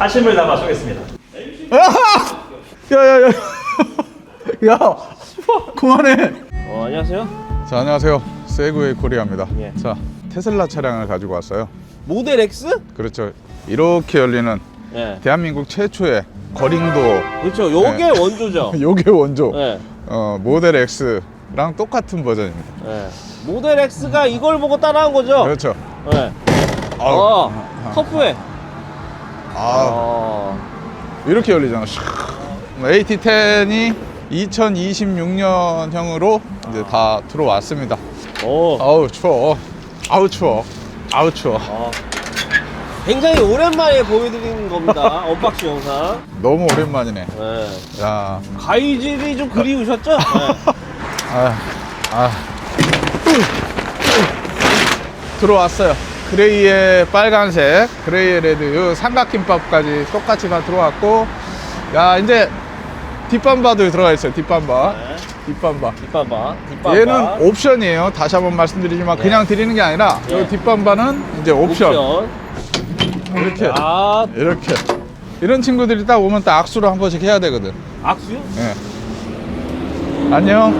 사심을 담아 쏘겠습니다. 야야야 야 그만해 어, 안녕하세요. 자 안녕하세요 세그웨이 코리아입니다 예. 자 테슬라 차량을 가지고 왔어요 모델 X? 그렇죠 이렇게 열리는 네. 대한민국 최초의 거링도 그렇죠. 요게 네. 원조죠. 요게 원조 네. 어, 모델 X랑 똑같은 버전입니다 네. 모델 X가 이걸 보고 따라한 거죠? 그렇죠 네. 아우, 어, 터프해. 아, 어. 이렇게 열리잖아 샥. AT10이 2026년형으로 이제 다 들어왔습니다 오. 아우 추워 아우 추워 아우 추워 어. 굉장히 오랜만에 보여드리는 겁니다. 언박싱 영상. 너무 오랜만이네 네. 야 가위질이 좀 그리우셨죠? 네. 아, 아. 들어왔어요. 그레이에 빨간색, 그레이에 레드, 요 삼각김밥까지 똑같이 다 들어왔고, 야, 이제 뒷반바도 들어가 있어요, 뒷반바. 네. 뒷반바. 뒷반바. 뒷반바. 얘는 옵션이에요. 다시 한번 말씀드리지만, 네. 그냥 드리는 게 아니라, 네. 요 뒷반바는 이제 옵션. 이렇게, 아, 이렇게. 이런 친구들이 딱 오면 딱 악수를 한 번씩 해야 되거든. 악수요? 예. 안녕.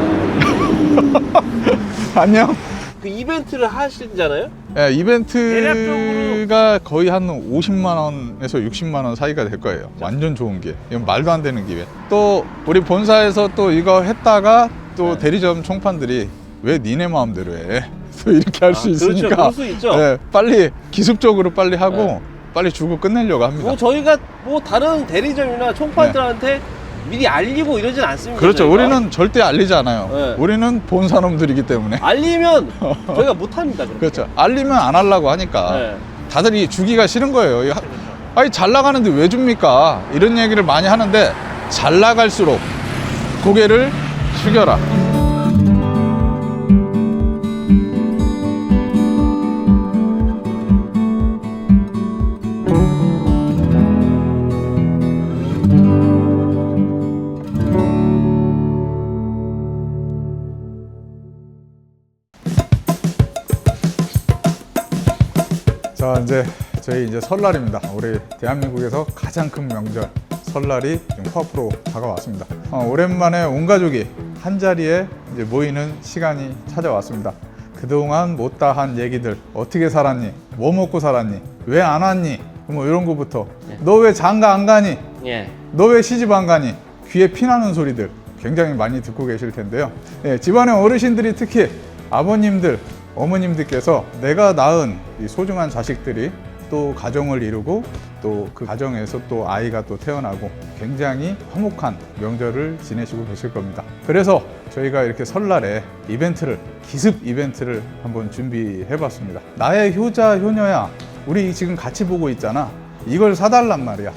안녕. 그 이벤트를 하시잖아요? 예, 이벤트가 거의 한 50만 원에서 60만 원 사이가 될 거예요. 완전 좋은 게. 이건 말도 안 되는 기회. 또 우리 본사에서 또 이거 했다가 또 네. 대리점 총판들이 왜 니네 마음대로 해? 또 이렇게 할 수 아, 그렇죠. 있으니까 그럴 수 있죠. 예, 빨리 기습적으로 빨리 하고 네. 빨리 주고 끝내려고 합니다. 뭐 저희가 뭐 다른 대리점이나 총판들한테 미리 알리고 이러진 않습니다. 그렇죠. 저희가. 우리는 절대 알리지 않아요. 네. 우리는 본사놈들이기 때문에. 알리면 저희가 못 합니다. 그렇게. 그렇죠. 알리면 안 하려고 하니까 네. 다들 이 주기가 싫은 거예요. 이 하- 아니 잘 나가는데 왜 줍니까? 이런 얘기를 많이 하는데 잘 나갈수록 고개를 숙여라. 이제 저희 이제 설날입니다. 우리 대한민국에서 가장 큰 명절 설날이 코앞으로 다가왔습니다. 어, 오랜만에 온 가족이 한 자리에 이제 모이는 시간이 찾아왔습니다. 그동안 못다 한 얘기들 어떻게 살았니? 뭐 먹고 살았니? 왜 안 왔니? 뭐 이런 거부터 너왜 장가 안 가니? 예. 너 왜 시집 안 가니? 귀에 피나는 소리들 굉장히 많이 듣고 계실 텐데요. 예, 집안의 어르신들이 특히 아버님들, 어머님들께서 내가 낳은 이 소중한 자식들이 또 가정을 이루고 또 그 가정에서 또 아이가 또 태어나고 굉장히 화목한 명절을 지내시고 계실 겁니다. 그래서 저희가 이렇게 설날에 이벤트를 기습 이벤트를 한번 준비해 봤습니다. 나의 효자 효녀야. 우리 지금 같이 보고 있잖아. 이걸 사달란 말이야.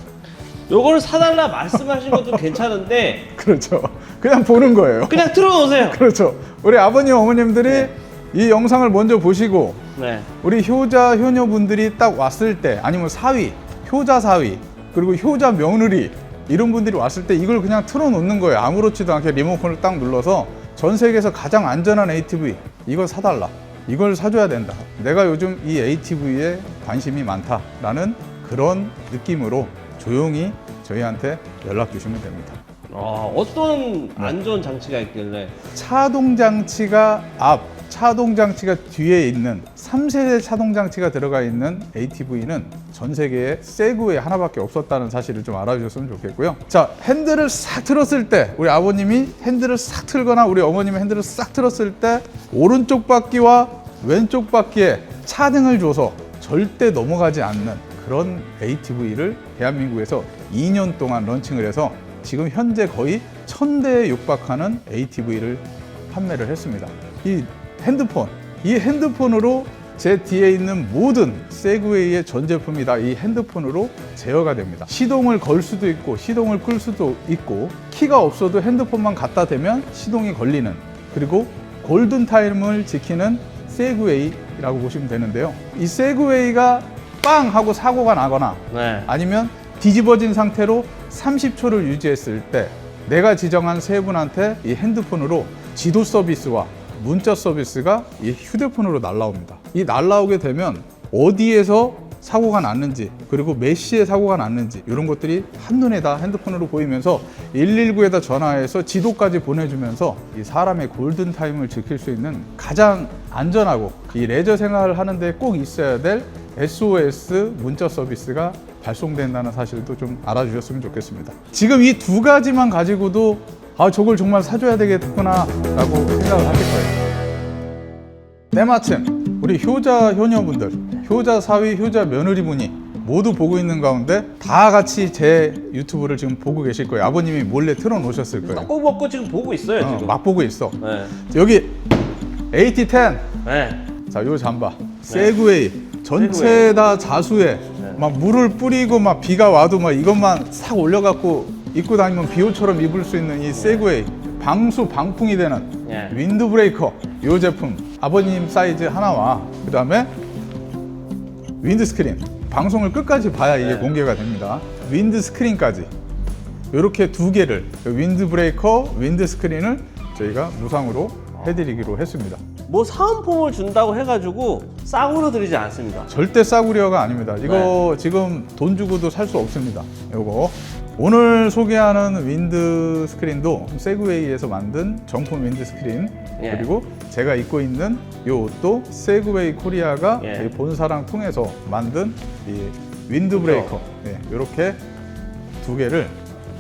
요걸 사달라 말씀하신 것도 괜찮은데 그렇죠. 그냥 보는 거예요. 그냥 틀어놓으세요. 그렇죠. 우리 아버님, 어머님들이 이 영상을 먼저 보시고 네. 우리 효자, 효녀분들이 딱 왔을 때 아니면 사위, 효자 사위, 그리고 효자 며느리 이런 분들이 왔을 때 이걸 그냥 틀어놓는 거예요. 아무렇지도 않게 리모컨을 딱 눌러서 전 세계에서 가장 안전한 ATV 이걸 사달라. 이걸 사줘야 된다. 내가 요즘 이 ATV에 관심이 많다라는 그런 느낌으로 조용히 저희한테 연락 주시면 됩니다. 아, 어떤 네. 안전 장치가 있길래 차동 장치가 앞, 차동 장치가 뒤에 있는 3세대 차동 장치가 들어가 있는 ATV는 전 세계에 세그웨이 하나밖에 없었다는 사실을 좀 알아주셨으면 좋겠고요. 자, 핸들을 싹 틀었을 때 우리 아버님이 핸들을 싹 틀거나 우리 어머님이 핸들을 싹 틀었을 때 오른쪽 바퀴와 왼쪽 바퀴에 차등을 줘서 절대 넘어가지 않는 그런 ATV를 대한민국에서 2년 동안 런칭을 해서 지금 현재 거의 1000대에 육박하는 ATV를 판매를 했습니다. 이 핸드폰, 이 핸드폰으로 제 뒤에 있는 모든 세그웨이의 전 제품이 다 이 핸드폰으로 제어가 됩니다. 시동을 걸 수도 있고 시동을 끌 수도 있고 키가 없어도 핸드폰만 갖다 대면 시동이 걸리는 그리고 골든 타임을 지키는 세그웨이라고 보시면 되는데요. 이 세그웨이가 빵 하고 사고가 나거나 네. 아니면 뒤집어진 상태로 30초를 유지했을 때 내가 지정한 세 분한테 이 핸드폰으로 지도 서비스와 문자 서비스가 이 휴대폰으로 날라옵니다. 이 날라오게 되면 어디에서 사고가 났는지 그리고 몇 시에 사고가 났는지 이런 것들이 한눈에 다 핸드폰으로 보이면서 119에다 전화해서 지도까지 보내주면서 이 사람의 골든 타임을 지킬 수 있는 가장 안전하고 이 레저 생활을 하는데 꼭 있어야 될 SOS 문자 서비스가 발송된다는 사실도 좀 알아주셨으면 좋겠습니다. 지금 이 두 가지만 가지고도 아 저걸 정말 사줘야 되겠구나 라고 생각을 하실 거예요. 때마침 우리 효자 효녀분들, 효자 사위, 효자 며느리분이 모두 보고 있는 가운데 다 같이 제 유튜브를 지금 보고 계실 거예요. 아버님이 몰래 틀어놓으셨을 거예요. 떡국 먹고 지금 보고 있어요 어, 지금. 막 보고 있어. 네. 여기 AT10 네. 자, 요 잠바. 세그웨이. 전체 다 자수해. 네. 막 물을 뿌리고 막 비가 와도 막 이것만 싹 올려갖고 입고 다니면 비옷처럼 입을 수 있는 이 세그웨이. 방수 방풍이 되는 네. 윈드 브레이커. 요 제품. 아버님 사이즈 하나와 그 다음에 윈드 스크린. 방송을 끝까지 봐야 이게 네. 공개가 됩니다. 윈드 스크린까지. 이렇게 두 개를 윈드 브레이커, 윈드 스크린을 저희가 무상으로 해드리기로 했습니다. 뭐 사은품을 준다고 해가지고 싸구려 드리지 않습니다. 절대 싸구려가 아닙니다. 이거 지금 돈 주고도 살 수 없습니다. 이거 오늘 소개하는 윈드 스크린도 세그웨이에서 만든 정품 윈드 스크린 예. 그리고 제가 입고 있는 이 옷도 세그웨이 코리아가 예. 이 본사랑 통해서 만든 이 윈드 브레이커 이렇게 두 개를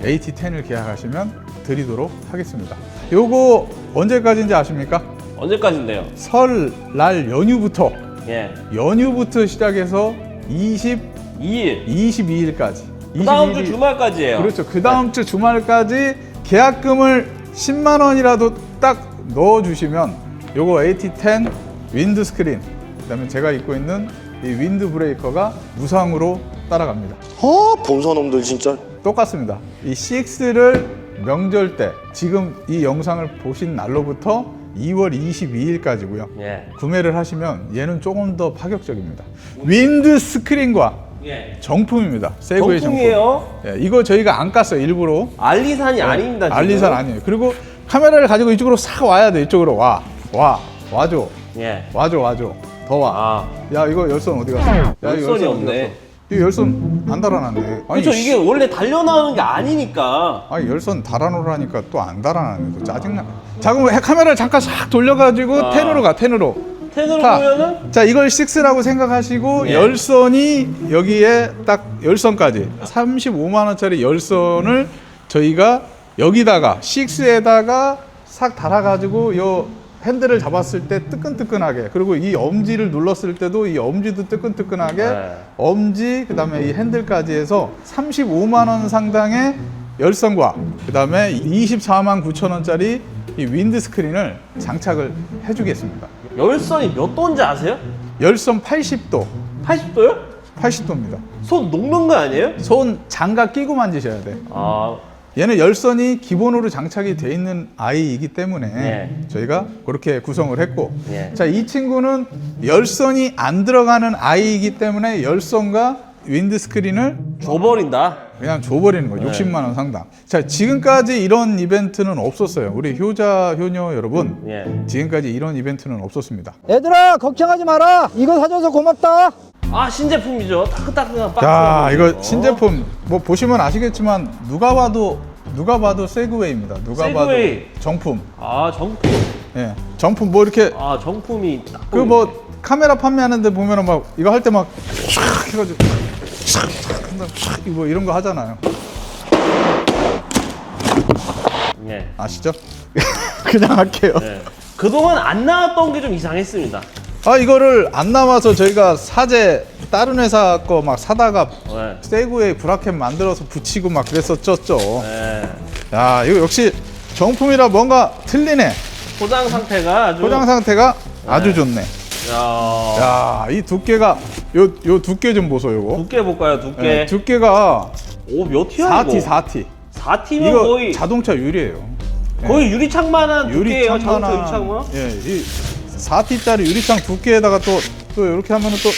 AT10을 계약하시면 드리도록 하겠습니다. 요거 언제까지인지 아십니까? 언제까지인데요? 설날 연휴부터 예. 연휴부터 시작해서 20, 2일. 22일까지. 그 다음 주 주말까지예요. 그렇죠. 그 다음 주 주말까지 계약금을 10만 원이라도 딱 넣어주시면 요거 AT10 윈드 스크린 그다음에 제가 입고 있는 이 윈드 브레이커가 무상으로 따라갑니다. 어, 본사놈들 진짜. 똑같습니다. 이 6를 명절 때 지금 이 영상을 보신 날로부터 2월 22일까지고요. 예. 구매를 하시면 얘는 조금 더 파격적입니다. 윈드 스크린과 예. 정품입니다. 세그웨이 정품. 정품이에요. 예, 이거 저희가 안 깠어요 일부러. 알리산이 아닙니다. 지금. 네. 알리산 아니에요. 그리고 카메라를 가지고 이쪽으로 싹 와야 돼. 이쪽으로 와. 와. 와줘. 예. 와줘 와줘. 더 와. 아. 야 이거 열선 어디 갔어? 야, 이거 열선이 열선 어디 없네. 갔어? 이 열선 안 달아놨네. 아니, 그렇죠. 씨. 이게 원래 달려 나오는 게 아니니까. 아니 열선 달아놓으라니까 또 안 달아놨네. 또 짜증나. 자 그럼 카메라를 잠깐 싹 돌려가지고 아. 텐으로 가. 텐으로. 텐으로 자, 보면은 자 이걸 6라고 생각하시고 예. 열선이 여기에 딱 열선까지 35만 원짜리 열선을 저희가 여기다가 6에다가 싹 달아 가지고 요 핸들을 잡았을 때 뜨끈뜨끈하게 그리고 이 엄지를 눌렀을 때도 이 엄지도 뜨끈뜨끈하게 네. 엄지 그다음에 이 핸들까지 해서 35만 원 상당의 열선과 그다음에 24만 9천 원짜리 이 윈드 스크린을 장착을 해주겠습니다. 열선이 몇 도인지 아세요? 열선 80도, 80도요? 80도입니다. 손 녹는 거 아니에요? 손 장갑 끼고 만지셔야 돼. 아. 얘는 열선이 기본으로 장착이 돼 있는 아이이기 때문에 예. 저희가 그렇게 구성을 했고, 예. 자, 이 친구는 열선이 안 들어가는 아이이기 때문에 열선과 윈드 스크린을 줘버린다. 그냥 줘버리는 거예요. 60만 원 상당. 자, 지금까지 이런 이벤트는 없었어요. 우리 효자, 효녀 여러분. 예. 지금까지 이런 이벤트는 없었습니다. 얘들아 걱정하지 마라 이거 사줘서 고맙다 아 신제품이죠. 따끈따끈한 박스. 자, 이거 신제품 뭐 보시면 아시겠지만 누가 봐도 누가 봐도 세그웨이입니다. 누가 세그웨이. 봐도 정품. 아 정품. 예. 정품 뭐 이렇게 아 정품이 딱 그뭐 카메라 판매하는데 보면은 막 이거 할 때 막 촥 해가지고 이거 이런 거 하잖아요. 예. 아시죠? 그냥 할게요. 예. 그동안 안 나왔던 게 좀 이상했습니다. 아 이거를 안 남아서 저희가 사제 다른 회사 거 막 사다가 예. 세그웨이 브라켓 만들어서 붙이고 막 그랬었죠. 예. 야 이거 역시 정품이라 뭔가 틀리네. 포장 상태가 아주 포장 상태가 아주 좋네. 야. 야, 이 두께가 요 요 두께 좀 보소 요거. 두께 볼까요? 두께. 네, 두께가 오몇 티야 4T, 이거? 4T. 4T면 이거 거의 자동차 유리예요. 거의 유리창만한 두께예요. 자동차 유리창만. 예, 이 4T짜리 유리창 두께에다가 또 또 이렇게 하면은 또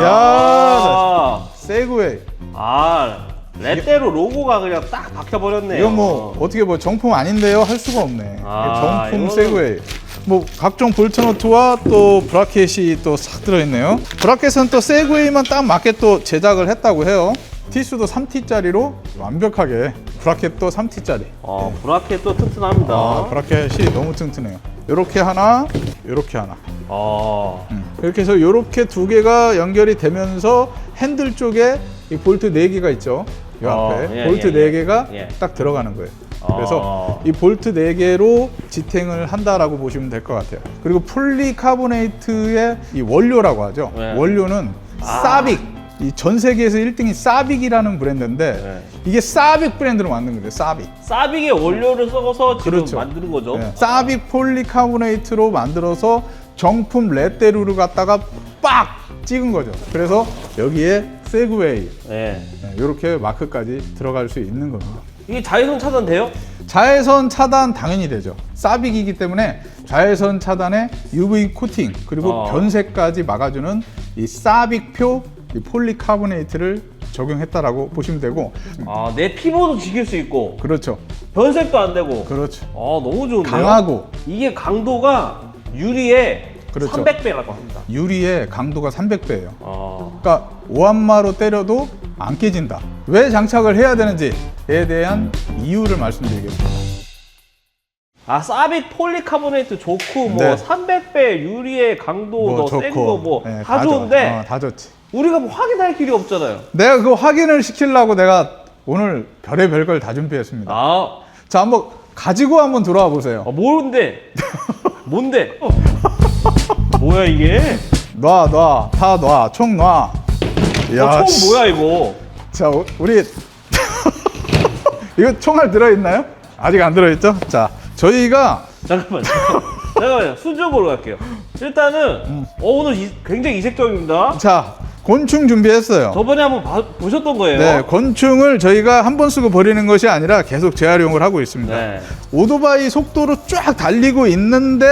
야, 아, 세그웨이. 아 레떼로 로고가 그냥 딱 박혀 버렸네요. 이거 뭐 어떻게 뭐 정품 아닌데요 할 수가 없네. 아, 정품 이거는- 세그웨이. 뭐 각종 볼트너트와 또 브라켓이 또 싹 들어있네요. 브라켓은 또 세그웨이만 딱 맞게 또 제작을 했다고 해요. 티수도 3T짜리로 완벽하게 브라켓도 3T짜리. 아, 브라켓도 튼튼합니다. 아, 브라켓이 너무 튼튼해요. 요렇게 하나, 요렇게 하나. 아, 이렇게 해서 요렇게 두 개가 연결이 되면서 핸들 쪽에 이 볼트 네 개가 있죠. 이 어, 앞에 예, 볼트 예, 네 예. 개가 예. 딱 들어가는 거예요. 아. 그래서 이 볼트 네 개로 지탱을 한다라고 보시면 될 것 같아요. 그리고 폴리카보네이트의 이 원료라고 하죠. 네. 원료는 사빅. 이 전 세계에서 1등이 사빅이라는 브랜드인데 네. 이게 사빅 브랜드로 만든 거예요. 사빅. 사빅의 원료를 썩어서 지금 그렇죠. 만드는 거죠. 네. 사빅 폴리카보네이트로 만들어서 정품 레떼루를 갖다가 빡 찍은 거죠. 그래서 여기에 세그웨이 네. 이렇게 마크까지 들어갈 수 있는 겁니다. 이게 자외선 차단 돼요? 자외선 차단 당연히 되죠. 사빅이기 때문에 자외선 차단에 UV 코팅 그리고 어. 변색까지 막아주는 이 사빅표 이 폴리카보네이트를 적용했다라고 보시면 되고 아, 내 피부도 지킬 수 있고 그렇죠. 변색도 안 되고. 그렇죠. 아, 너무 좋은데요? 강하고 이게 강도가 유리의 그렇죠. 300배라고 합니다. 유리의 강도가 300배예요. 아, 그러니까 오한마로 때려도 안 깨진다. 왜 장착을 해야 되는지에 대한 이유를 말씀드리겠습니다. 아 사빅 폴리카보네이트 좋고 뭐 네. 300배 유리의 강도 더센 거 뭐다 네. 좋은데 어, 다 좋지. 우리가 뭐 확인할 길이 없잖아요. 내가 그거 확인을 시키려고 내가 오늘 별의 별 걸 다 준비했습니다. 아, 자, 한번 가지고 한번 들어와 보세요. 아 뭔데? 뭔데? 어. 뭐야 이게? 놔, 놔, 다 놔, 총 놔. 어, 씨. 총 뭐야 이거? 자, 우- 우리 이거 총알 들어 있나요? 아직 안 들어 있죠? 자, 저희가 잠깐만, 잠깐만. 잠깐만요. 순적으로 갈게요. 일단은 음. 어, 오늘 이- 굉장히 이색적입니다. 자 곤충 준비했어요. 저번에 한번 봐- 보셨던 거예요. 네, 곤충을 저희가 한 번 쓰고 버리는 것이 아니라 계속 재활용을 하고 있습니다. 네. 오토바이 속도로 쫙 달리고 있는데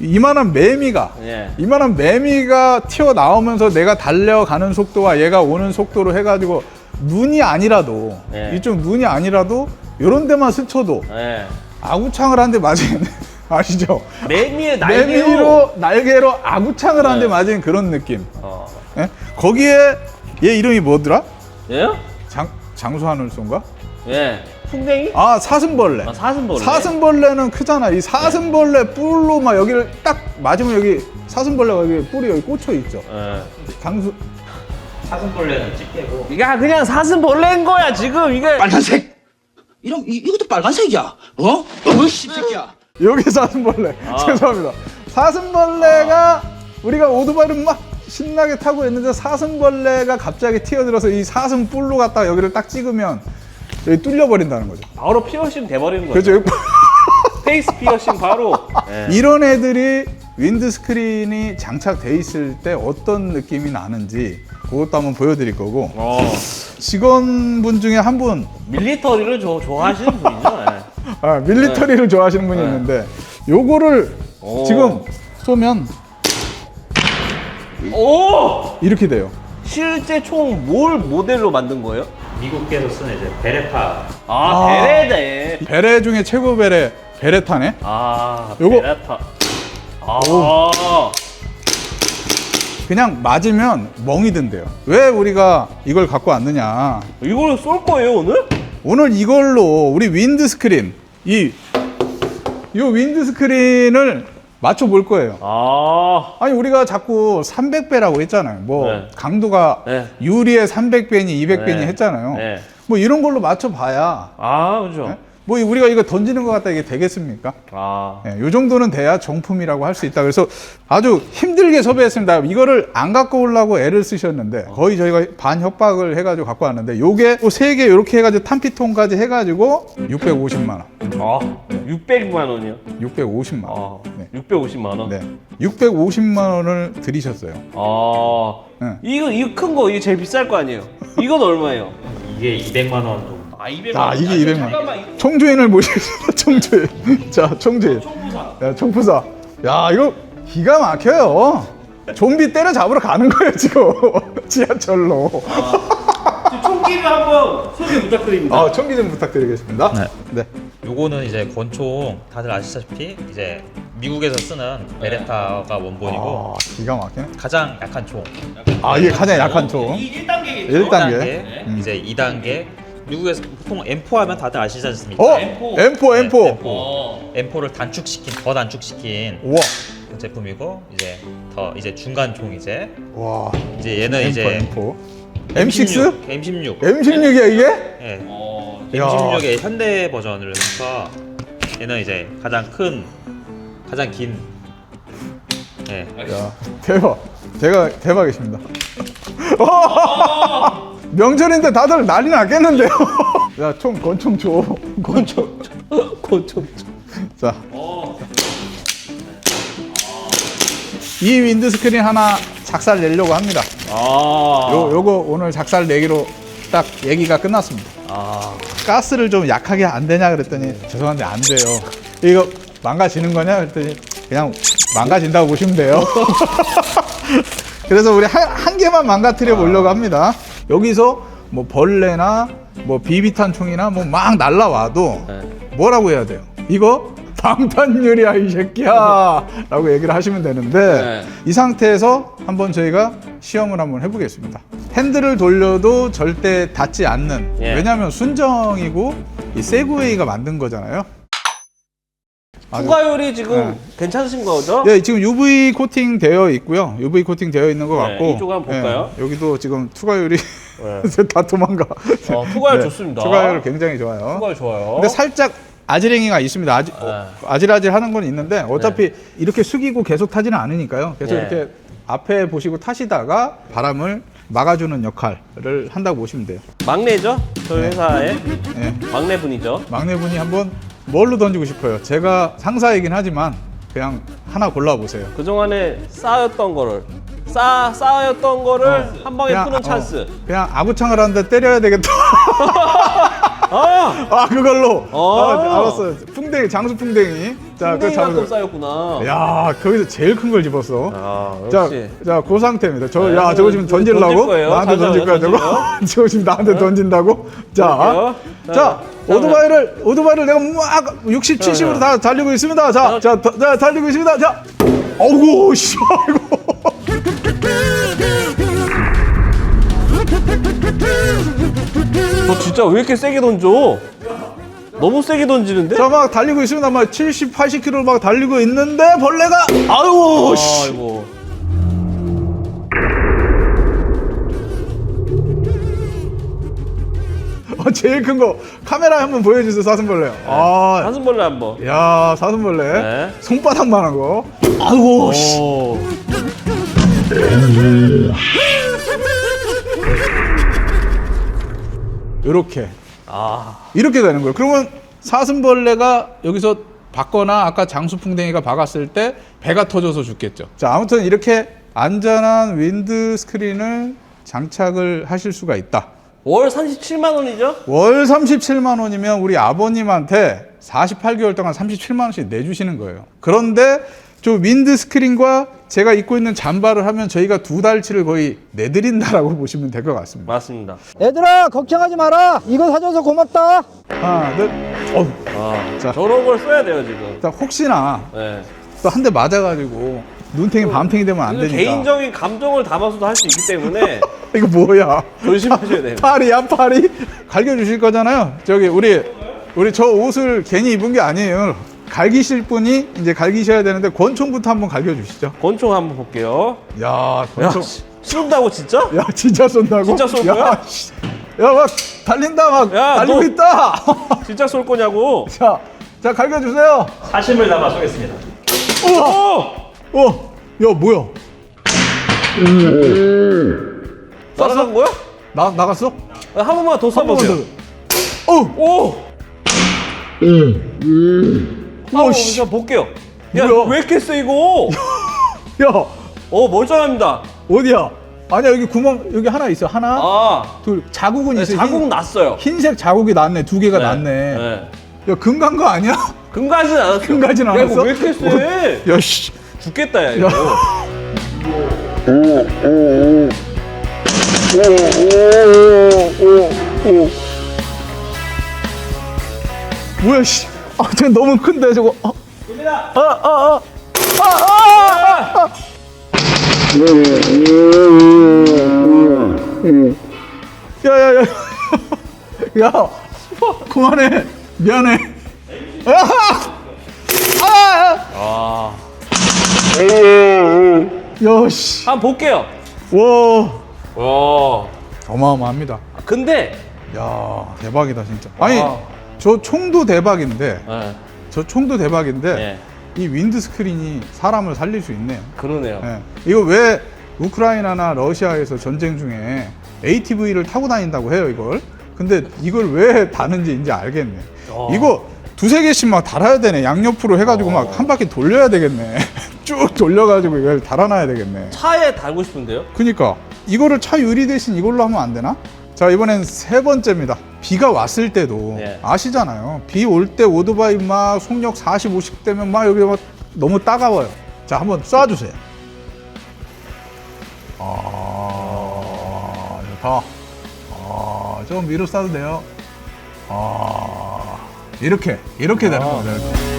이만한 매미가 예. 이만한 매미가 튀어나오면서 내가 달려가는 속도와 얘가 오는 속도로 해가지고 눈이 아니라도 네. 이쪽 눈이 아니라도 이런 데만 스쳐도 네. 아구창을 한 대 맞은 아시죠? 매미의 날개로. 매미로 날개로 아구창을 한대 네. 맞은 그런 느낌. 어. 예? 거기에 얘 이름이 뭐더라? 예? 장 장수하늘소인가? 예. 풍뎅이? 아 사슴벌레. 아, 사슴벌레. 사슴벌레는 크잖아. 이 사슴벌레 뿔로 막 여기를 딱 맞으면 여기 사슴벌레가 여기 뿔이 여기 꽂혀 있죠. 예. 장수 사슴벌레는 집게고 야 그냥 사슴벌레인 거야 지금 이게 빨간색 이런 이, 이것도 빨간색이야 어? 어 씹새끼야 여기 사슴벌레. 아. 죄송합니다. 사슴벌레가 우리가 오토바이를 막 신나게 타고 있는데 사슴벌레가 갑자기 튀어들어서 이 사슴 뿔로 갖다가 여기를 딱 찍으면 여기 뚫려 버린다는 거죠. 바로 피어싱 돼버리는 거죠 그렇죠. 페이스 피어싱 바로 예. 이런 애들이 윈드 스크린이 장착돼 있을 때 어떤 느낌이 나는지 그것도 한번 보여드릴 거고 어, 직원분 중에 한 분 밀리터리를 조, 좋아하시는 분이죠 예. 아, 밀리터리를 좋아하시는 분이 네. 있는데 요거를 오. 지금 쏘면 오! 이렇게 돼요. 실제 총 뭘 모델로 만든 거예요? 미국에서 쓰는 이제 베레타 아, 아. 베레네 베레 중에 최고 베레 베레타네. 아 요거. 베레타 아 그냥 맞으면 멍이 든대요. 왜 우리가 이걸 갖고 왔느냐? 이걸 쏠 거예요 오늘? 오늘 이걸로 우리 윈드 스크린 이, 이 윈드 스크린을 맞춰 볼 거예요. 아 아니 우리가 자꾸 300배라고 했잖아요. 뭐 네. 강도가 네. 유리에 300배니 200배니 네. 했잖아요. 네. 뭐 이런 걸로 맞춰 봐야 아 그죠 네? 뭐 우리가 이거 던지는 것 같다 이게 되겠습니까? 아 예, 요 정도는 돼야 정품이라고 할 수 있다. 그래서 아주 힘들게 섭외했습니다. 이거를 안 갖고 오려고 애를 쓰셨는데 거의 저희가 반 협박을 해가지고 갖고 왔는데 요게 세개 이렇게 해가지고 탄피통까지 해가지고 650만 원. 아, 600만 원이요? 650만 아, 원. 네. 650만 원? 네. 650만 원을 들이셨어요. 아, 네. 이거, 이거 큰 거, 이게 제일 비쌀 거 아니에요? 이건 얼마예요? 이게 200만 원 정도 아, 200만 아, 원. 이게 아니, 200만 잠깐만, 원. 총주인을 모시겠습니다. 총주인. 자, 총주인. 야, 총부사. 야, 이거 기가 막혀요. 좀비 때려 잡으러 가는 거예요, 지금. 지하철로. 지금 총기를 한번 소개 부탁드립니다. 아, 총기 좀 부탁드리겠습니다. 네. 요거는 이제 권총 다들 아시다시피 이제 미국에서 쓰는 베레타가 원본이고 아, 기가 막히네. 가장 약한 총. 아, 이게 가장 약한 총. 이 1단계 1단계. 1단계, 음. 이제 2단계. 미국에서 보통 M4 하면 다들 아시지 않습니까? 어? M4. M4, M4. 어. M4 를 단축시킨 더 단축시킨 우와. 제품이고 이제 더 이제 중간 총 이제 와. 이제 얘는 이제 M4, M6? M16 M16이야 이게? 예. 어. 야. M16의 현대 버전을 해서 얘는 이제 가장 큰 가장 긴 예. 야, 대박. 제가 대박이십니다. 명절인데 다들 난리 났겠는데요? 야, 총 권총 줘. 권총. 권총. 자. 이 윈드 스크린 하나 작살 내려고 합니다. 아. 요 요거 오늘 작살 내기로 딱 얘기가 끝났습니다. 아. 가스를 좀 약하게 안 되냐 그랬더니 죄송한데 안 돼요. 이거 망가지는 거냐 그랬더니 그냥 망가진다고 보시면 돼요. 그래서 우리 한, 한 개만 망가뜨려 보려고 합니다. 여기서 뭐 벌레나 뭐 비비탄 총이나 뭐 막 날라와도 네. 뭐라고 해야 돼요? 이거 방탄유리야 이 새끼야 라고 얘기를 하시면 되는데 네. 이 상태에서 한번 저희가 시험을 한번 해보겠습니다 핸들을 돌려도 절대 닿지 않는 예. 왜냐하면 순정이고 이 세그웨이가 만든 거잖아요 아주- 투과율이 지금 네. 괜찮으신 거죠? 예, 지금 UV 코팅 되어 있고요. UV 코팅 되어 있는 것 네, 같고. 이쪽 한번 볼까요? 예, 여기도 지금 투과율이 네. 다 도망가. 어, 투과율 네, 좋습니다. 투과율 굉장히 좋아요. 투과율 좋아요. 근데 살짝 아지랭이가 있습니다. 아지, 어, 아질아질 하는 건 있는데 어차피 이렇게 숙이고 계속 타지는 않으니까요. 그래서 네. 이렇게 앞에 보시고 타시다가 바람을 막아주는 역할을 한다고 보시면 돼요. 막내죠? 저희 회사의 예. 막내분이죠. 막내분이 한번 뭘로 던지고 싶어요? 제가 상사이긴 하지만 그냥 하나 골라보세요. 그동안에 쌓였던 거를 쌓, 쌓였던 거를 한 방에 푸는 어, 찬스. 그냥 아구창을 하는데 때려야 되겠다. 아! 아 그걸로. 어. 아, 알았어. 풍뎅이 장수 풍뎅이. 자, 그 잡으세요. 쌓였구나. 야 거기서 제일 큰 걸 집었어. 아, 자, 역시. 자, 그 상태입니다. 저, 네, 야, 저거 지금 던질 던질라고? 거예요. 나한테 던질 거야, 잠시만요, 저거? 저거 지금 나한테 던진다고? 자, 그럴게요. 자, 자, 오토바이를, 오토바이를 내가 막 60, 70으로 다 달리고 있습니다. 자, 자, 다- 자, 달리고 있습니다. 자, 어우, 씨, 아이고. 너 진짜 왜 이렇게 세게 던져? 너무 세게 던지는데? 자, 막 달리고 있습니다. 막 70, 80km 막 달리고 있는데 벌레가, 아유, 씨. 아이고. 어, 제일 큰 거. 카메라 한번 보여주세요, 사슴벌레. 아, 사슴벌레 한번. 야, 사슴벌레. 네. 손바닥만 한 거. 아이고, 씨. 오. 요렇게. 아. 이렇게 되는 거예요. 그러면 사슴벌레가 여기서 박거나 아까 장수풍뎅이가 박았을 때 배가 터져서 죽겠죠. 자, 아무튼 이렇게 안전한 윈드 스크린을 장착을 하실 수가 있다. 월 37만 원이죠? 월 37만 원이면 우리 아버님한테 48개월 동안 37만 원씩 내주시는 거예요. 그런데 저 윈드 스크린과 제가 입고 있는 잠바를 하면 저희가 두 달치를 거의 내드린다라고 보시면 될 것 같습니다. 맞습니다. 얘들아 걱정하지 마라 이거 사줘서 고맙다 하나, 둘, 어우. 아, 자. 저런 걸 써야 돼요, 지금. 자, 혹시나 네. 또 한 대 맞아가지고 눈탱이 밤탱이 되면 안 되니까. 개인적인 감정을 담아서도 할 수 있기 때문에 이거 뭐야? 조심하셔야 돼요. 팔이야 팔이? 갈겨 주실 거잖아요. 저기 우리 우리 저 옷을 괜히 입은 게 아니에요. 갈기실 분이 이제 갈기셔야 되는데 권총부터 한번 갈겨 주시죠. 권총 한번 볼게요. 야, 야, 권총. 쏜다고 진짜? 야, 진짜 쏜다고? 진짜 쏠 야, 거야? 씨. 야, 막 달린다 막 야, 달리고 너- 있다. 진짜 쏠 거냐고? 자, 자 갈겨 주세요. 사심을 담아 쏘겠습니다. 오! 어, 야 뭐야? 날아간 거야? 나 나갔어? 한 번만 더 한 번만 쏴보세요. 더. 어, 오! 오, 아, 씨. 자 볼게요. 야, 뭐야? 왜 이렇게 세 이거? 야, 어, 멀쩡합니다. 어디야? 아니야 여기 구멍 여기 하나 있어 하나 아, 둘 자국은 네, 있어 자국 흰, 났어요. 흰색 자국이 났네 두 개가 네, 났네 네. 야 금간 거 아니야? 금가진 않았어. 금가진 야, 않았어? 이거 왜 이렇게 세? 야씨 죽겠다, 야, 이거. 뭐야 씨 아, 저 너무 큰데 저거. 어. 아, 아, 아. 아, 아, 아. 야, 야, 야. 야. 그만해. 미안해. 아! 아! 아, 야, 씨. 한번 볼게요. 와. 와. 어마어마합니다. 근데 야, 대박이다, 진짜. 아니, 아. 저 총도 대박인데, 예, 저 총도 대박인데, 예, 이 윈드 스크린이 사람을 살릴 수 있네요. 그러네요. 예. 이거 왜 우크라이나나 러시아에서 전쟁 중에 ATV를 타고 다닌다고 해요, 이걸. 근데 이걸 왜 다는지 이제 알겠네. 어. 이거 두세 개씩 막 달아야 되네. 양옆으로 해가지고 어. 막한 바퀴 돌려야 되겠네. 쭉 돌려가지고 이걸 달아놔야 되겠네. 차에 달고 싶은데요? 그니까 이거를 차 유리 대신 이걸로 하면 안 되나? 자 이번엔 세 번째입니다. 비가 왔을 때도 네. 아시잖아요. 비 올 때 오토바이 막 속력 40, 50 되면 막 여기 막 너무 따가워요. 자 한번 쏴주세요. 아 좋다. 아좀 위로 쏴도 돼요. 아 이렇게 이렇게 되는 거죠. 이렇게.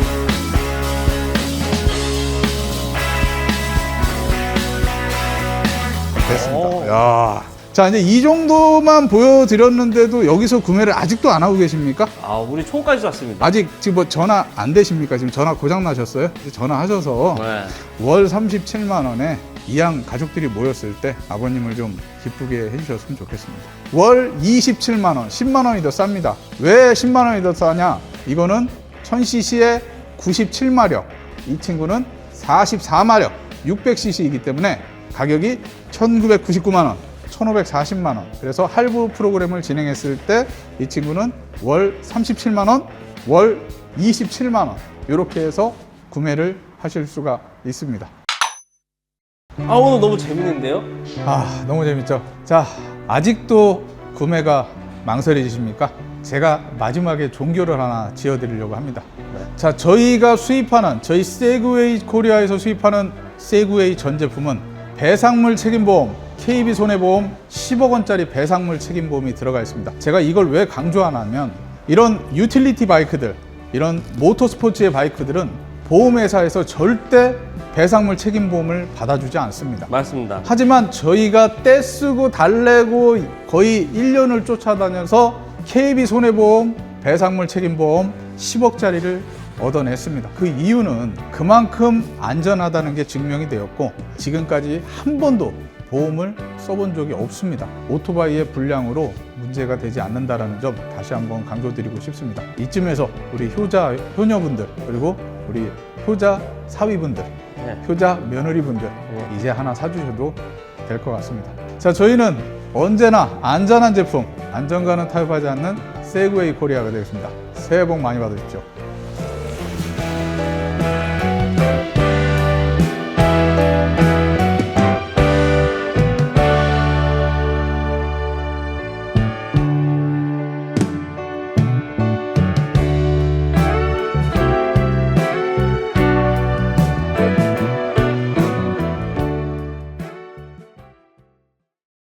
됐습니다. 오. 야. 자, 이제 이 정도만 보여드렸는데도 여기서 구매를 아직도 안 하고 계십니까? 아, 우리 총까지 쐈습니다. 아직 지금 뭐 전화 안 되십니까? 지금 전화 고장 나셨어요? 전화하셔서 네. 월 37만 원에 이양 가족들이 모였을 때 아버님을 좀 기쁘게 해주셨으면 좋겠습니다. 월 27만 원, 10만 원이 더 쌉니다. 왜 10만 원이 더 싸냐? 이거는 1000cc에 97마력, 이 친구는 44마력, 600cc이기 때문에 가격이 1999만 원, 1540만 원. 그래서 할부 프로그램을 진행했을 때 이 친구는 월 37만 원, 월 27만 원. 이렇게 해서 구매를 하실 수가 있습니다. 아, 오늘 너무 재밌는데요? 아 너무 재밌죠. 자 아직도 구매가 망설이십니까? 제가 마지막에 종교를 하나 지어드리려고 합니다. 자 저희가 수입하는 저희 세그웨이 코리아에서 수입하는 세그웨이 전 제품은 배상물 책임보험 KB 손해보험 10억 원짜리 배상물 책임보험이 들어가 있습니다. 제가 이걸 왜 강조하냐면 이런 유틸리티 바이크들 이런 모터스포츠의 바이크들은 보험회사에서 절대 배상물 책임보험을 받아주지 않습니다 맞습니다. 하지만 저희가 떼쓰고 달래고 거의 1년을 쫓아다녀서 KB 손해보험 배상물 책임보험 10억짜리를 얻어냈습니다. 그 이유는 그만큼 안전하다는 게 증명이 되었고 지금까지 한 번도 보험을 써본 적이 없습니다. 오토바이의 불량으로 문제가 되지 않는다는 점 다시 한번 강조드리고 싶습니다. 이쯤에서 우리 효자 효녀분들 그리고 우리 효자 사위분들 네. 효자 며느리분들 이제 하나 사주셔도 될 것 같습니다. 자, 저희는 언제나 안전한 제품, 안전과는 타협하지 않는 세그웨이 코리아가 되겠습니다. 새해 복 많이 받으십시오.